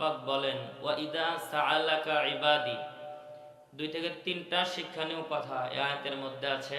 পাক বলেন ওয়াইদা সাআলাকা ইবাদি। দুই থেকে তিনটা শিক্ষণীয় কথা এই আয়াতের মধ্যে আছে।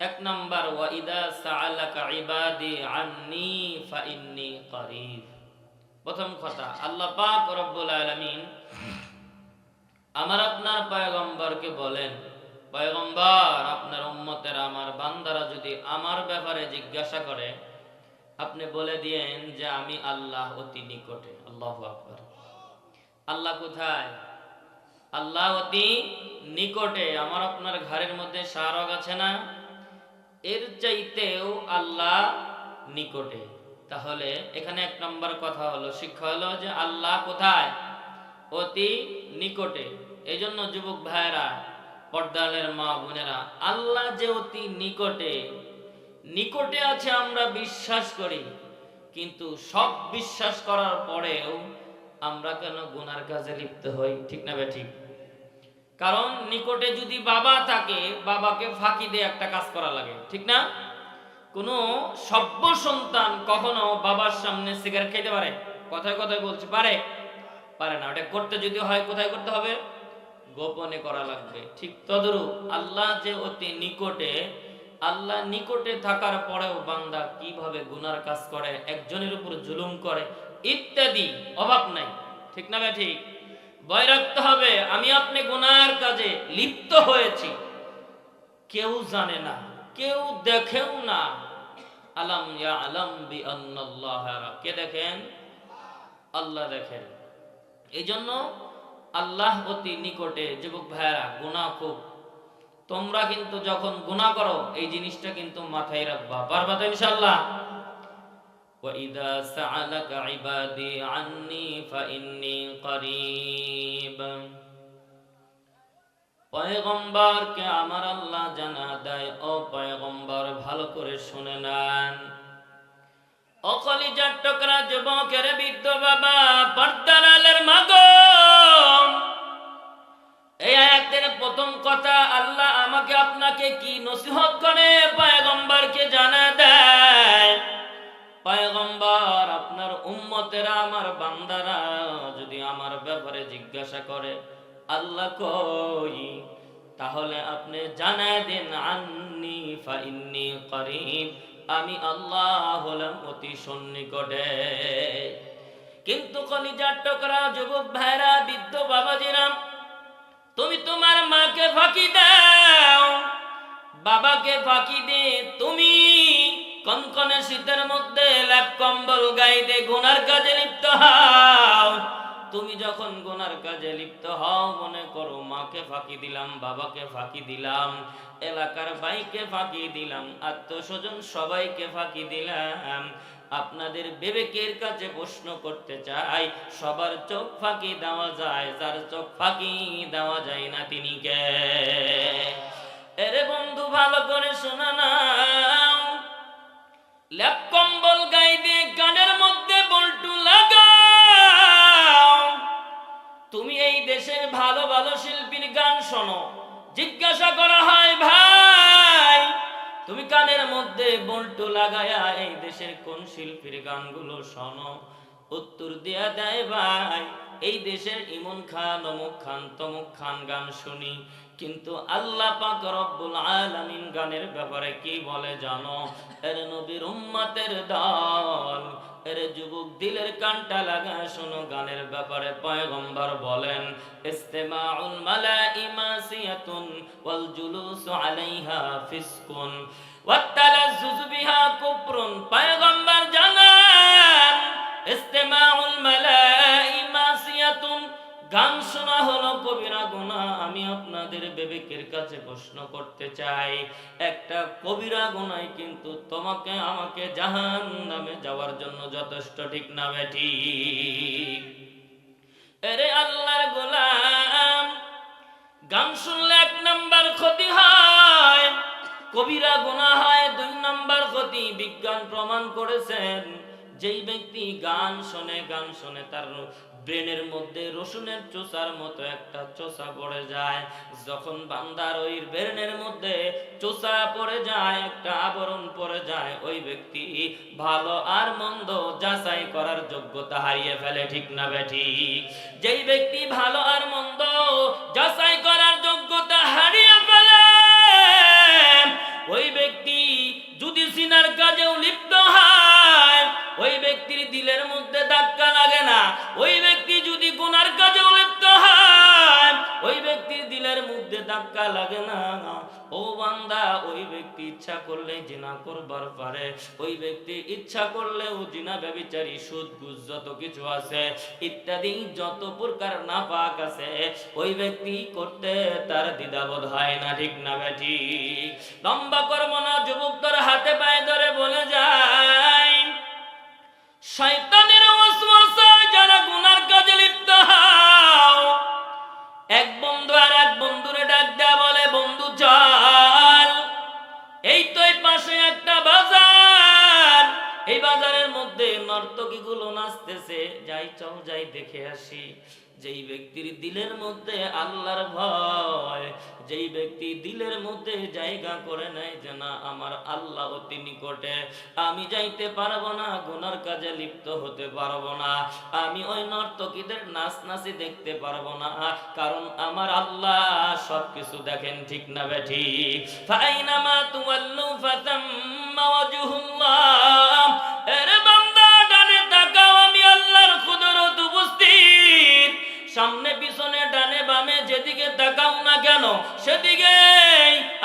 এক নাম্বার ওয়াইদা সাআলাকা ইবাদি আন্নি ফাইন্নি করিব। প্রথম কথা আল্লাহ পাক রব্বুল আলামিন আমার আপনার পয়গম্বরকে বলেন, পয়গম্বর, আপনার উম্মতের আমার বান্দারা যদি আমার ব্যাপারে জিজ্ঞাসা করে, আপনি বলে দিয়েন যে আমি আল্লাহ অতি নিকটে। আল্লাহ আকবর। আল্লাহ কোথায়? আল্লাহ অতি নিকটে। আমার আপনার ঘরের মধ্যে শাহরগ আছে না? এর চাইতেও আল্লাহ নিকটে। তাহলে এখানে এক নম্বর কথা হলো, শিক্ষা হলো যে আল্লাহ কোথায়? অতি নিকটে। এই জন্য যুবক ভাইয়েরা, পর্দালের মা বোনেরা, আল্লাহ যে অতি নিকটে নিকটে আছে আমরা বিশ্বাস করি। কিন্তু সব বিশ্বাস করার পরেও আমরা কেন গুনার কাজে লিপ্ত হই? ঠিক না ঠিক কারণ নিকটে যদি বাবা থাকে, বাবাকে ফাঁকি দিয়ে একটা কাজ করা লাগে, ঠিক না? কোনো সভ্য সন্তান কখনো বাবার সামনে সিগারেট খেতে পারে? কথায় কথায় বলছে, পারে। পারে না, ওটা করতে যদি হয় কোথায় করতে হবে? গোপনে করা লাগবে। ঠিক তদরূপ আল্লাহ যে অতি নিকটে, আল্লাহ নিকটে থাকার পরেও বান্দা কীভাবে গুনার কাজ করে? একজনের উপর জুলুম করে ইত্যাদি, অভাব নাই। ঠিক না ভাই ঠিক? ভয় রাখতে হবে, আমি আপনি গুনার কাজে লিপ্ত হয়েছি। কেউ জানে না, কেউ দেখেও না। আলাম ইয়া আলাম বি ইয়ারা। কে দেখেন? আল্লাহ দেখেন। এই জন্য আল্লাহ অতি নিকটে, যুবক ভাইয়েরা গুণা খুব। তোমরা কিন্তু যখন গুনাহ করো, এই জিনিসটা কিন্তু মাথায় রাখবা। পারবা তো ইনশাআল্লাহ? وَإِذَا سَأَلَكَ عِبَادِي عَنِّي فَإِنِّي قَرِيبٌ পয়গম্বরকে আমার আল্লাহ জানা দেয় ও পয়গম্বর ভালো করে শুনে নেন অকলি টকরা যুবকের বৃদ্ধ বাবা পর্দারালের মাগম এই আয়াতের প্রথম কথা আল্লাহ আমাকে আপনাকে কি নসিহত করে পয়গম্বরকে জানা দেয় পয়গম্বর, আপনার উম্মতেরা, আমার বান্দারা যদি আমার ব্যাপারে জিজ্ঞাসা করে, আল্লাহ কই? তাহলে আপনি জানায় দেন, আন্নি ফাইন্নি করিম আমি আল্লাহ হলাম অতি সন্নিকটে। কিন্তু কলিজার টকরা যুবক ভাইরা, বৃদ্ধ বাবাজিরাম তুমি তোমার মাকে ফাঁকি দাও, বাবাকে ফাঁকি দে, তুমি কনকনে শীতের মধ্যে ল্যাপ কম্বল গাইতে গুনার কাজে লিপ্ত হও। তুমি যখন গুনার কাজে লিপ্ত হও, মনে করো মাকে ফাঁকি দিলাম, বাবাকে ফাঁকি দিলাম, এলাকার বাইকে ফাঁকি দিলাম, আত্মস্বজন সবাইকে ফাঁকি দিলাম। আপনাদের বিবেকের কাছে প্রশ্ন করতে চাই, সবার চোখ ফাঁকি দেওয়া যায়, যার চোখ ফাঁকি দেওয়া যায় না তিনি কে? এরে বন্ধু, ভালো করে শোনা নাও ল্যাপ কম্বল গাই দিয়ে গানের মধ্যে বল্টু লাগাও। তুমি এই দেশের ভালো ভালো শিল্পীর গান শোনো, জিজ্ঞাসা করা হয়, ভাই, তুমি কানের মধ্যে বল্টু লাগায়া এই দেশের কোন শিল্পীর গানগুলো শোনো? উত্তর দেয়া দেয়, ভাই, এই দেশের ইমন খান, অমুক খান, তমুক খান গান শুনি। কিন্তু আল্লাহ পাক রব্বুল আলামিন গানের ব্যাপারে কি বলে জানো? এর নবীর উম্মতের দল, এর যুবক দিলের কানটা লাগা শোনো গানের ব্যাপারে পয়গম্বর বলেন, ইস্তেমাউল মালাইমা সিয়াতুন ওয়াল জুলুসু আলাইহা ফিসকুন ওয়াত্তালাজ্জুজু বিহা কুফরুন। পয়গম্বর জানান, ইস্তেমাউল মালাইমা সিয়াতুন গান শোনা হলো কবিরা গোনা আমি আপনাদের বিবেকের কাছে প্রশ্ন করতে চাই। একটা কবিরা গুনাই কিন্তু তোমাকে, আমাকে জাহান নামে যাওয়ার জন্য যথেষ্ট, ঠিক না বেঠি এরে আল্লাহর গোলাম, গান শুনলে এক নাম্বার ক্ষতি হয়, কবিরা গোনা হয়, দুই নাম্বার ক্ষতি। বিজ্ঞান প্রমাণ করেছেন যেই ব্যক্তি গান শোনে গান শোনে, তার ব্রেনের মধ্যে রসুনের চোষার মতো একটা চোষা পড়ে যায়। যখন বান্দার ওই ব্রেনের মধ্যে চোষা পড়ে যায়, একটা আবরণ পড়ে যায়, ওই ব্যক্তি ভালো আর মন্দ যাচাই করার যোগ্যতা হারিয়ে ফেলে, ঠিক না বেঠি যেই ব্যক্তি ভালো আর মন্দ যাচাই করার যোগ্যতা হারিয়ে দিলের মধ্যে ধাক্কা লাগে না। ওই ব্যক্তি যদি গুনার কাজেও লিপ্ত হয়, ওই ব্যক্তির দিলের মধ্যে ধাক্কা লাগে না। ও বান্দা, ওই ব্যক্তি ইচ্ছা করলে জিনা করবার পারে। ওই ব্যক্তি ইচ্ছা জিনা সুদ, ঘুষ, যত কিছু আছে, ইত্যাদি, যত প্রকার নাপাক আছে, ওই ব্যক্তি করতে তার দ্বিধাবোধ হয় না, ঠিক না বেঠি লম্বা কর্ম না যুবক তোর হাতে পায়ে ধরে বলে যায় শয়তানের ওয়াসওয়াসায় যারা গুনার কাজে লিপ্ত, হও। এক বন্ধু আর এক বন্ধুরে ডাক দেয়া বলে, বন্ধু, চল। এই তো এই পাশে একটা বাজার। এই বাজারের মধ্যে নর্তকী গুলো নাচতেছে। যাই চল, যাই দেখে আসি। যেই ব্যক্তির দিলের মধ্যে আল্লাহর ভয়, যেই ব্যক্তি দিলের মধ্যে জায়গা করে নেয় যে না, আমার আল্লাহ অতি নিকটে। আমি যাইতে পারব না, গুনার কাজে লিপ্ত হতে পারব না। আমি ওই নর্তকীদের নাচ নাচি দেখতে পারব না। কারণ আমার আল্লাহ সবকিছু দেখেন, ঠিক না বেঠি ফাইনামা তুয়াল্লু ফাতাম্মা ওয়াজহুল্লাহ। এরে সামনে, পিছনে, ডানে, বামে, যেদিকে তাকাও না কেন, সেদিকে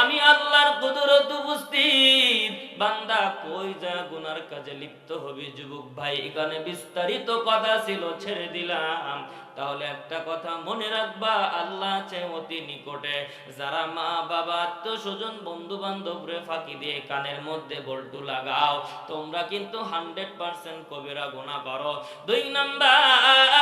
আমি আল্লাহর কুদরত উপস্থিত। বান্দা কই যা গুনার কাজে লিপ্ত হবি যুবক ভাই, এখানে বিস্তারিত কথা ছিল, ছেড়ে দিলাম। তাহলে একটা কথা মনে রাখবা, আল্লাহ আছে অতি নিকটে। যারা মা, বাবা আত্মীয় স্বজন বন্ধু বান্ধব রে ফাঁকি দিয়ে কানের মধ্যে বল্টু লাগাও, তোমরা কিন্তু হান্ড্রেড পার্সেন্ট কবিরা গোনা করো দুই নাম্বার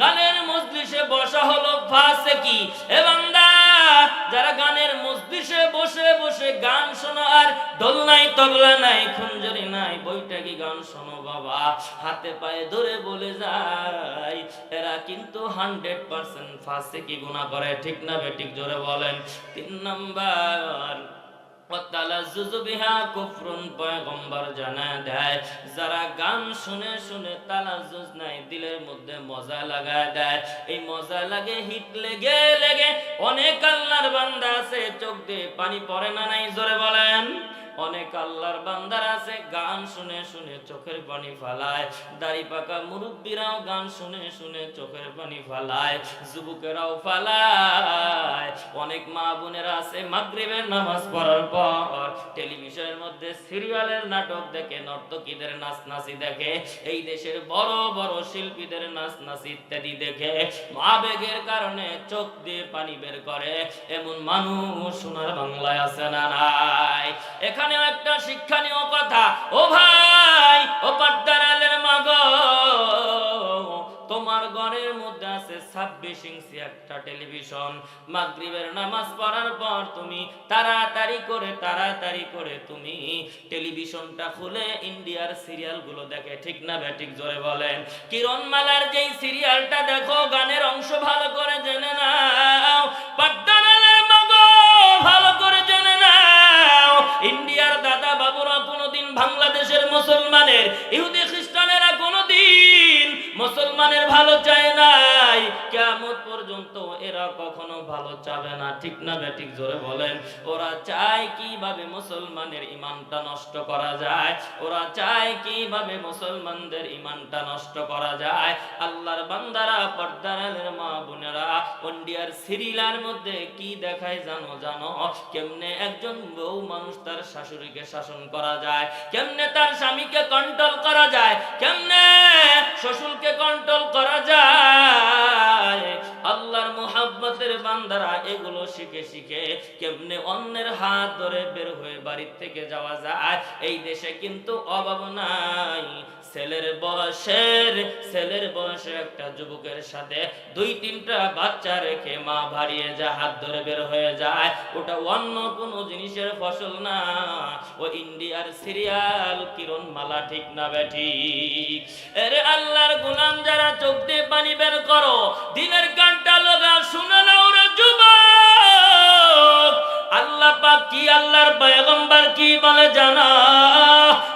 গানের মজলিসে বসা হলো এ বান্দা, যারা গানের মজলিসে বসে বসে গান শোনো আর নাই তবলা নাই খুঞ্জরি নাই গান শোনো বাবা? হাতে পায়ে ধরে বলে যায়, এরা কিন্তু হান্ড্রেড পার্সেন্ট ফাঁসে কি করে। ঠিক না বেঠিক জোরে বলেন। তিন নাম্বার যারা গান শুনে শুনে নাই, দিলের মধ্যে মজা লাগায় দেয়। এই লাগে, হিট লেগে লেগে অনেক বান্দা আছে, চোখ দিয়ে পানি পড়ে না নাই, জোরে বলেন। অনেক আল্লাহর বান্দার আছে, গান শুনে শুনে চোখের পানি ফালায়। দাড়ি পাকা মুরব্বীরাও গান শুনে শুনে চোখের পানি ফালায়, যুবকেরাও ফালায়। অনেক মা বোনেরা আছে মাগরিবের নামাজ পড়ার পর, টেলিভিশনের মধ্যে সিরিয়ালের নাটক দেখে, নর্তকীদের নাচ নাচি দেখে, এই দেশের বড় বড় শিল্পীদের নাচ নাচি ইত্যাদি দেখে, আবেগের কারণে চোখ দিয়ে পানি বের করে, এমন মানুষ সোনার বাংলায় আছে না নাই? এখানেও একটা শিক্ষণীয় কথা। ও ভাই, ও পাট্টারালের মাগ, তোমার ঘরের মধ্যে আছে ছাব্বিশ ইঞ্চি একটা টেলিভিশন। মাগরিবের নামাজ পড়ার পর তুমি তাড়াতাড়ি করে তাড়াতাড়ি করে তুমি টেলিভিশনটা খুলে ইন্ডিয়ার সিরিয়ালগুলো দেখে। ঠিক না ব্যাটিক জোরে বলেন। কিরণমালার যেই সিরিয়ালটা দেখো, গানের অংশ ভালো করে জেনে নাও। পাট্টারালের মুসলমানের ইহুদি খ্রিস্টানেরা কোনোদিন মুসলমানের ভালো চায় নাই কেমন পর্যন্ত এরা কখনো ভালো চাবে না। ঠিক না ব্যাটিক জোরে বলেন। ওরা চায় কীভাবে মুসলমানের ইমানটা নষ্ট করা যায়? ওরা চায় কীভাবে মুসলমানদের ইমানটা নষ্ট করা যায়? আল্লাহর বান্দারা পর্দারের মা বোনেরা ইন্ডিয়ার সিরিয়ালের মধ্যে কি দেখায় জানো জানো? কেমনে একজন বউ মানুষ তার শাশুড়িকে শাসন করা যায়? কেমনে তার স্বামীকে কন্ট্রোল করা যায়? কেমনে শ্বশুরকে শিখে কেমনে অন্যের হাত ধরে বের হয়ে বাড়ির থেকে যাওয়া যায়? এই দেশে কিন্তু অভাব নাই। ছেলের বয়সের, ছেলের বয়সে একটা যুবকের সাথে দুই, তিনটা বাচ্চা রেখে মা ভারিয়ে যায় হাত ধরে বের হয়ে যায়। ওটা অন্য কোনো জিনিসের ফসল না। ও ইন্ডিয়ার সিরিয়াল কিরণ মালা ঠিক না বেঠিক এরে আল্লাহর গোলাম, যারা চোখ দিয়ে পানি বের করো দিনের গানটা লগা শুনে না ওরা যুবক। আল্লাহ পাক কি আল্লাহর পয়গম্বর কি বলে জানা?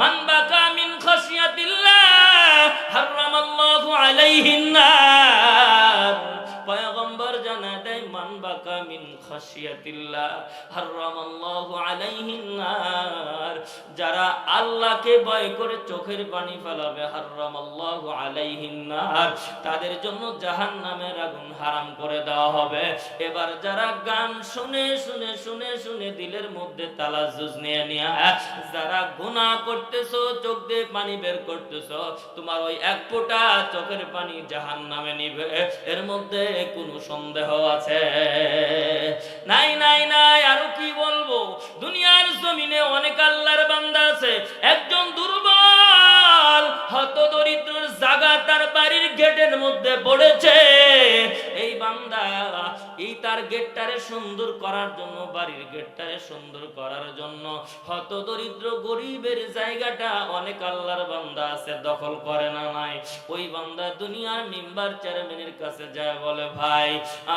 মান বাকা মিন হারাম হারামাল্লাহু আলাইহিন নার। পয়গম্বর জানা দেয়, মান বাকা মিন হারাম হারামাল্লাহু আলাইহিন নার। যারা আল্লাহকে ভয় করে চোখের পানি ফেলাবে, হারামাল্লাহু আলাইহিন নার, তাদের জন্য জাহান্নামের আগুন হারাম করে দেওয়া হবে। এবার যারা গান শুনে শুনে শুনে শুনে দিলের মধ্যে তালাজুজ নিয়ে নিয়ে, যারা গুনাহ করতেছো, চোখ দিয়ে পানি বের করতেছো, তোমার ওই এক ফোঁটা চোখের পানি জাহান্নামে নিবে। এর মধ্যে কোনো সন্দেহ আছে? নাই নাই নাই, আরও কি বলব? দুনিয়ার জমিনে অনেক আল্লাহর বান্দা আছে, একজন দুর্বল, হত দরিদ্রর জাগা তার বাড়ির গেটের মধ্যে পড়েছে। এই বান্দা, এই তার গেটটারে সুন্দর করার জন্য, বাড়ির গেটটারে সুন্দর করার জন্য, হত দরিদ্র গরিবের জায়গাটা অনেক আল্লাহর বান্দা আছে, দখল করে না নাই। ওই বান্দা দুনিয়ার মেম্বার চেয়ারম্যানের কাছে যায়, বলে, ভাই,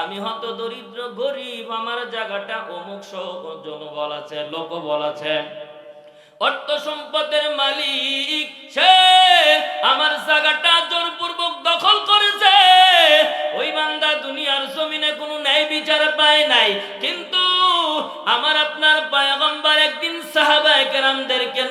আমি হত দরিদ্র গরিব, আমার জায়গাটা অমুক সহ জনবল আছে লোক বল আছে। অর্থ সম্পদের মালিক, সে আমার জায়গাটা জোরপূর্বক দখল করেছে। ওই বান্দা দুনিয়ার জমিনে কোনো ন্যায় বিচার পায় নাই। কিন্তু আমার আপনার পায়গম্বার একদিন সাহাবায় কেরামদেরকে